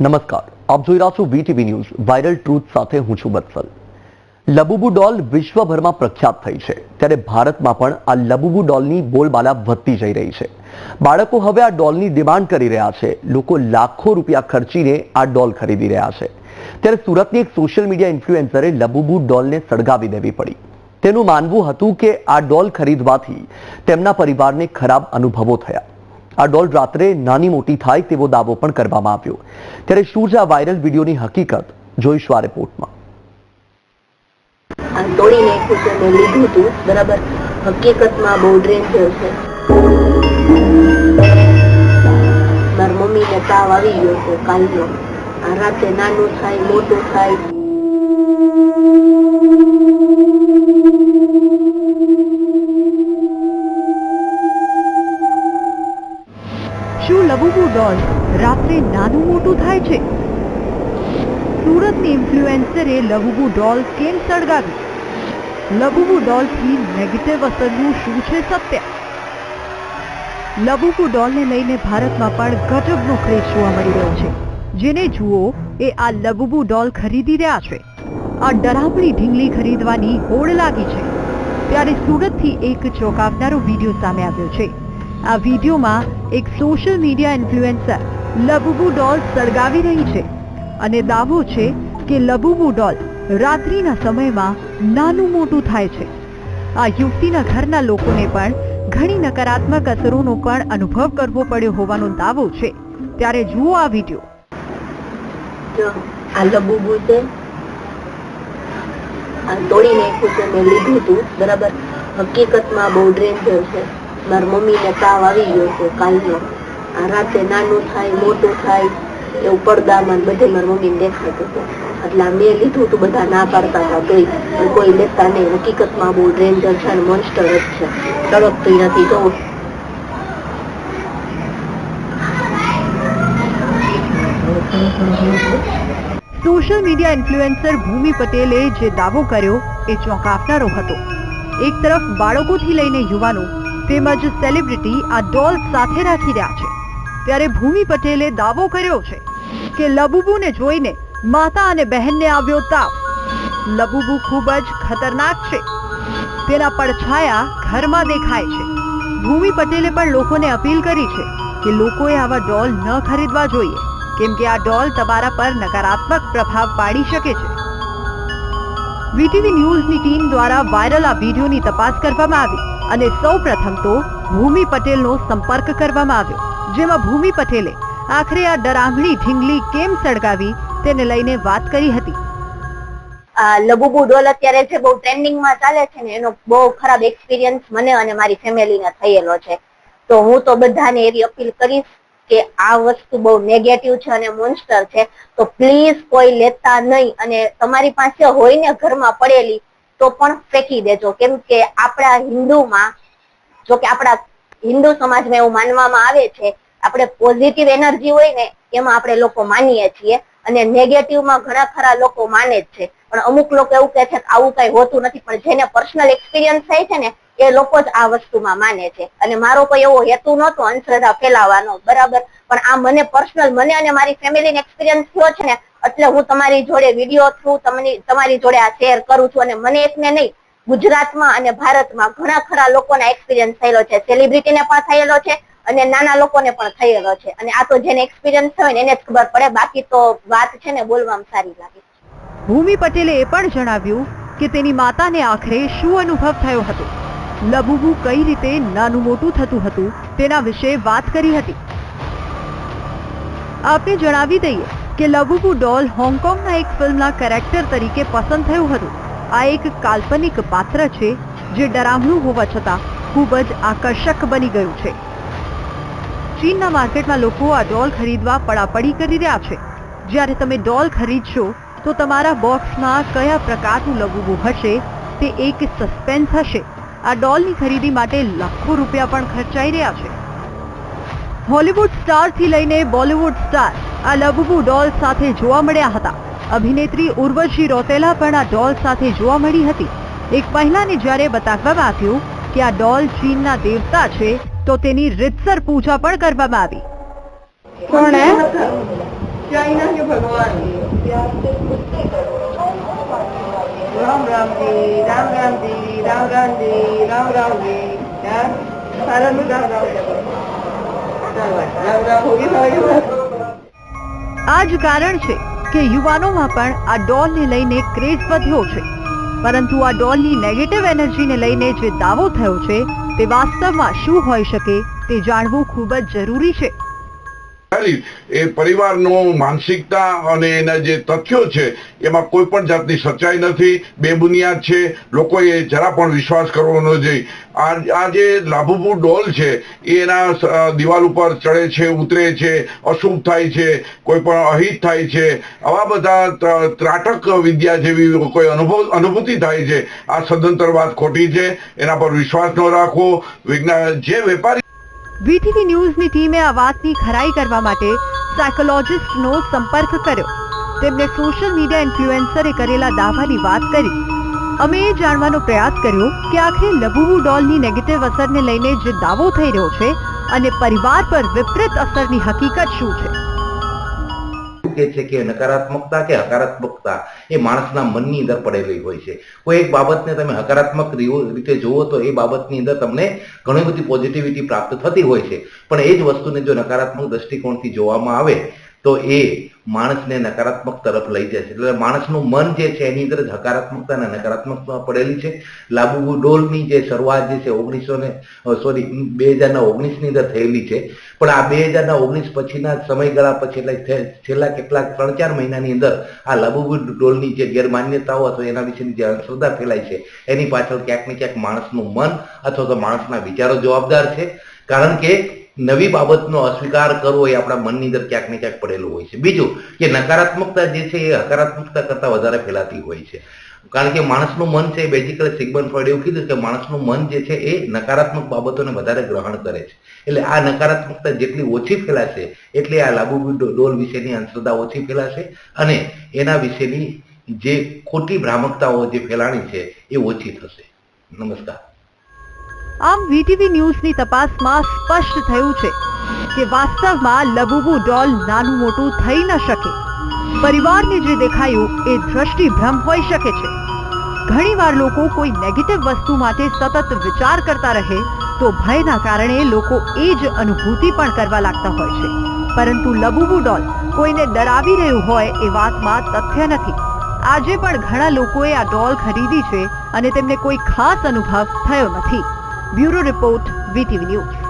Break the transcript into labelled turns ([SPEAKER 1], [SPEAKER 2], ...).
[SPEAKER 1] નમસ્કાર. આપ જોઈ રહ્યા છો વીટીવી ન્યૂઝ. વાયરલ ટ્રુથ સાથે હું છું બત્સલ. લબુબુ ડોલ વિશ્વભરમાં પ્રખ્યાત થઈ છે. ત્યારે ભારતમાં પણ આ લબુબુ ડોલની બોલબાલા વધતી જઈ રહી છે. બાળકો હવે આ ડોલની ડિમાન્ડ કરી રહ્યા છે. લોકો લાખો રૂપિયા ખર્ચીને આ ડોલ ખરીદી રહ્યા છે. ત્યારે સુરતની એક સોશિયલ મીડિયા ઇન્ફ્લુએન્સરે લબુબુ ડોલને સળગાવી દેવી પડી. તેનું માનવું હતું કે આ ડોલ ખરીદવાથી તેમના પરિવારને ખરાબ અનુભવો થયા. આ ડોલ રાત્રે નાની મોટી થાય તેવો દાવો પણ કરવામાં આવ્યો. ત્યારે શું આ વાયરલ વિડીયોની હકીકત? જોઈશું આ રિપોર્ટમાં.
[SPEAKER 2] લીધું હતું. બરાબર. હકીકતમાં બહુ ડેન્જર છે. મારી મમ્મીને તાવ આવી ગયો છે કાલનો. આ રાતે નાનું થાય, મોટું થાય.
[SPEAKER 3] લબુબુ ડોલ રાત્રે નાનું મોટું થાય છે. સુરતની ઇન્ફ્લુએન્સરે લઘુબુ ડોલ કેમ સળગાવી? લઘુબુ ડોલથી નેગેટિવ અસરનું શું છે સત્ય? લઘુબુ ડોલને લઈને ભારતમાં પણ ગજબનો ક્રેઝ જોવા મળી રહ્યો છે. જેને જુઓ એ આ લઘુબુ ડોલ ખરીદી રહ્યા છે. આ ડરામણી ઢીંગલી ખરીદવાની હોડ લાગી છે. ત્યારે સુરતથી એક ચોંકાવનારો વીડિયો સામે આવ્યો છે. આ વિડીયોમાં એક social media influencer Labubu doll સળગાવી રહી છે અને દાવો છે કે લબુબુ ડોલ રાત્રિના સમયમાં નાનું મોટું થાય છે. આ યુવતીના ઘરના લોકોને પણ ઘણી નકારાત્મક અસરોનો પણ અનુભવ કરવો પડ્યો હોવાનો દાવો છે. ત્યારે જુઓ આ વીડિયો.
[SPEAKER 2] આ લબુબુ છે, આ લીધું હતું, બરાબર. હકીકતમાં બહુ ડેન્જર છે. મારી મમ્મીને તાવ આવી ગયો છે કાલનો આ રાતે નાનું થાય, મોટું થાય, એવું પડદામાં બધે મારી મમ્મીને દેખાતું હતું એટલે મેં લીધું હતું બધા ના પાડતા હતા તોય કોઈ લેતા નહીં. હકીકતમાં બહુ ડેન્જર છે મોન્સ્ટર જ છે. તડકતી નથી તો
[SPEAKER 3] સોશિયલ મીડિયા ઇન્ફ્લુએન્સર ભૂમિ પટેલે જે દાવો કર્યો, એ ચોંકાવનારો હતો. એક તરફ બાળકોથી લઈને યુવાનો તેમજ સેલિબ્રિટી આ ડોલ સાથે રાખી રહ્યા છે. ત્યારે ભૂમિ પટેલે દાવો કર્યો છે કે લબુબુને જોઈને માતા અને બહેનને આવ્યો તાવ. લબુબુ ખૂબ જ ખતરનાક છે. તેના પડછાયા ઘરમાં દેખાય છે. ભૂમિ પટેલે પણ લોકોને અપીલ કરી છે કે લોકોએ આવા ડોલ ન ખરીદવા જોઈએ, કેમ કે આ ડોલ તમારા પર નકારાત્મક પ્રભાવ પાડી શકે છે. વીટીવી ન્યૂઝની ટીમ દ્વારા વાયરલ આ વિડીયોની તપાસ કરવામાં આવી. અને સૌ પ્રથમ તો ભૂમિ પટેલનો સંપર્ક કરવામાં આવ્યો, જેમાં ભૂમિ પટેલે આખરે આ ડરામણી ઢીંગલી કેમ સળગાવી તેને લઈને વાત કરી હતી.
[SPEAKER 2] લબુબુ ડોલ અત્યારે જે બહુ ટ્રેન્ડિંગમાં ચાલે છે ને, એનો બહુ ખરાબ એક્સપિરિયન્સ મને અને મારી ફેમિલીને થયેલો છે. તો હું તો બધાને એવી અપીલ કરીશ કે આ વસ્તુ બહુ નેગેટિવ છે અને મોન્સ્ટર છે. તો પ્લીઝ કોઈ લેતા નહીં અને તમારી પાસે હોય ને ઘરમાં પડેલી તો પણ ફેંકી દેજો. કેમ કે આપણા હિન્દુમાં, જો કે આપણા હિન્દુ સમાજમાં એવું માનવામાં આવે છે, આપણે પોઝિટિવ એનર્જી હોય ને, એમાં આપણે લોકો માનીએ છીએ અને નેગેટિવમાં ઘણા ખરા લોકો માને જ છે. પણ અમુક લોકો એવું કહે છે કે આવું કઈ હોતું નથી, પણ જેને પર્સનલ એક્સપિરિયન્સ થાય છે ને, એ લોકો જ આ વસ્તુમાં માને છે. અને મારો કોઈ એવો હેતુ નહોતો, અંધશ્રદ્ધા ફેલાવવાનો બરાબર? પણ આ મને પર્સનલ મને અને મારી ફેમિલીને એક્સપિરિયન્સ થયો છે ને એટલે હું તમારી જોડે વીડિયો થ્રુ તમારી તમારી જોડે આ શેર કરું છું અને મને એકને નહીં, ગુજરાતમાં અને ભારતમાં ઘણા ખરા લોકોના એક્સપિરિયન્સ થયેલો છે. સેલિબ્રિટીને પણ થયેલો છે અને નાના લોકોને પણ થયેલો છે. અને આ તો જેને એક્સપિરિયન્સ થયો ને એને જ ખબર પડે. બાકી તો વાત છે ને બોલવામાં સારી લાગે
[SPEAKER 3] ભૂમિ પટેલે એ પણ જણાવ્યું કે તેની માતાને આખરે શું અનુભવ થયો હતો? લબુબુ કઈ રીતે નાનું મોટું થતું હતું તેના વિશે વાત કરી હતી. આપને જણાવી દઈએ. કે લબુબુ ડોલ હોંગકોંગના એક ફિલ્મના કેરેક્ટર તરીકે પસંદ થયું હતું. આ એક કાલ્પનિક પાત્ર છે જે ડરામણું હોવા છતાં ખૂબ જ આકર્ષક બની ગયું છે. ચીનના માર્કેટમાં લોકો આ ડોલ ખરીદવા પડાપડી કરી રહ્યા છે. જ્યારે તમે ડોલ ખરીદશો, તો તમારા બોક્સમાં કયા પ્રકારનું લબુબુ હશે તે એક સસ્પેન્સ હશે. આ ડોલની ખરીદી માટે લાખો રૂપિયા પણ ખર્ચાઈ રહ્યા છે. હોલિવૂડ સ્ટારથી લઈને બોલિવૂડ સ્ટાર આ લબબુ ડોલ સાથે જોવા મળ્યા હતા. અભિનેત્રી ઉર્વશી રોતેલા પણ આ ડોલ સાથે જોવા મળી હતી. એક મહિલાને જ્યારે બતાવવામાં આવ્યું કે આ ડોલ ચીનના દેવતા છે, તો તેની રીતસર પૂજા પણ કરવામાં આવી.
[SPEAKER 2] કોણ
[SPEAKER 4] હે? ચાઇના કે ભગવાન રામ રામજી રામ રામજી રામ રામજી રામ રામજી સારા રામ રામ રામ રામ હો ગયા.
[SPEAKER 3] આ જ કારણ છે કે યુવાનોમાં પણ આ ડોલને લઈને ક્રેઝ વધ્યો છે. પરંતુ આ ડોલની નેગેટિવ એનર્જીને લઈને જે દાવો થયો છે તે વાસ્તવમાં શું હોઈ શકે તે જાણવું ખૂબ જ જરૂરી છે.
[SPEAKER 5] ખાલી એ પરિવારનો માનસિકતા અને એના જે તથ્યો છે, એમાં કોઈ પણ જાતની સચ્ચાઈ નથી, બેબુનિયાદ છે. લોકોએ જરા પણ વિશ્વાસ કરવો ન જોઈએ. આ જે લાભુબુ ડોલ છે, એના દિવાલ ઉપર ચડે છે, ઉતરે છે, અશુભ થાય છે, કોઈ પણ અહિત થાય છે. આવા બધા ત્રાટક વિદ્યા જેવી કોઈ અનુભવ, અનુભૂતિ થાય છે. આ સદંતર વાત ખોટી છે. એના પર વિશ્વાસ ન રાખવો વિજ્ઞાન જે વેપારી
[SPEAKER 3] વીટીવી ન્યૂઝની ટીમે આ વાતની ખરાઈ કરવા માટે સાયકોલોજિસ્ટનો સંપર્ક કર્યો. તેમને સોશિયલ મીડિયા ઇન્ફ્લુએન્સરે કરેલા દાવાની વાત કરી. અમે એ જાણવાનો પ્રયાસ કર્યો કે આખરે લબુબુ ડોલની નેગેટિવ અસરને લઈને જે દાવો થઈ રહ્યો છે અને પરિવાર પર વિપરીત અસરની હકીકત શું છે.
[SPEAKER 6] કે છે કે નકારાત્મકતા કે હકારાત્મકતા એ માણસના મનની અંદર પડેલી હોય છે. કોઈ એક બાબતને તમે હકારાત્મક રીતે જુઓ તો એ બાબતની અંદર તમને ઘણી બધી પોઝિટિવિટી પ્રાપ્ત થતી હોય છે. પણ એ જ વસ્તુને જો નકારાત્મક દ્રષ્ટિકોણથી જોવામાં આવે તો એ માણસને નકારાત્મક તરફ લઈ જાય છે. એટલે માણસનું મન જે છે એની અંદર હકારાત્મકતા અને નકારાત્મકતા પડેલી છે. લાબુ ડોલની જે શરૂઆત જે છે ઓગણીસો ને સોરી બે હજારના ઓગણીસની અંદર થયેલી છે. પણ આ બે હજારના ઓગણીસ પછીના સમયગાળા પછી એટલે છેલ્લા કેટલાક ત્રણ ચાર મહિનાની અંદર આ લાબુબુ ડોલની જે ગેરમાન્યતાઓ અથવા એના વિશેની જે અંધશ્રદ્ધા ફેલાય છે, એની પાછળ ક્યાંક ને ક્યાંક માણસનું મન અથવા તો માણસના વિચારો જવાબદાર છે. કારણ કે નવી બાબતનો અસ્વીકાર કરવો એ આપણા મનની અંદર ક્યાંક ને ક્યાંક પડેલું હોય છે. બીજું કે નકારાત્મકતા જે છે એ હકારાત્મકતા કરતા વધારે ફેલાતી હોય છે. કારણ કે માણસનું મન છે બેઝિકલી સિગમન ફળ એવું કીધું કે માણસનું મન જે છે એ નકારાત્મક બાબતોને વધારે ગ્રહણ કરે છે. એટલે આ નકારાત્મકતા જેટલી ઓછી ફેલાશે, એટલે આ લાબુ ડોલ વિશેની અંધશ્રદ્ધા ઓછી ફેલાશે અને એના વિશેની જે ખોટી ભ્રામકતાઓ, જે ફેલાણી છે એ ઓછી થશે. નમસ્કાર.
[SPEAKER 3] આમ વીટીવી ન્યૂઝની તપાસમાં સ્પષ્ટ થયું છે કે વાસ્તવમાં લબુબુ ડોલ નાનું મોટું થઈ ન શકે. પરિવારને જે દેખાયું એ દ્રષ્ટિભ્રમ હોઈ શકે છે. ઘણીવાર લોકો કોઈ નેગેટિવ વસ્તુ માટે સતત વિચાર કરતા રહે તો ભયના કારણે લોકો એ જ અનુભૂતિ પણ કરવા લાગતા હોય છે. પરંતુ લબુબુ ડોલ કોઈને ડરાવી રહ્યું હોય એ વાતમાં તથ્ય નથી. આજે પણ ઘણા લોકોએ આ ડોલ ખરીદી છે અને તેમને કોઈ ખાસ અનુભવ થયો નથી. Bureau report VTV news.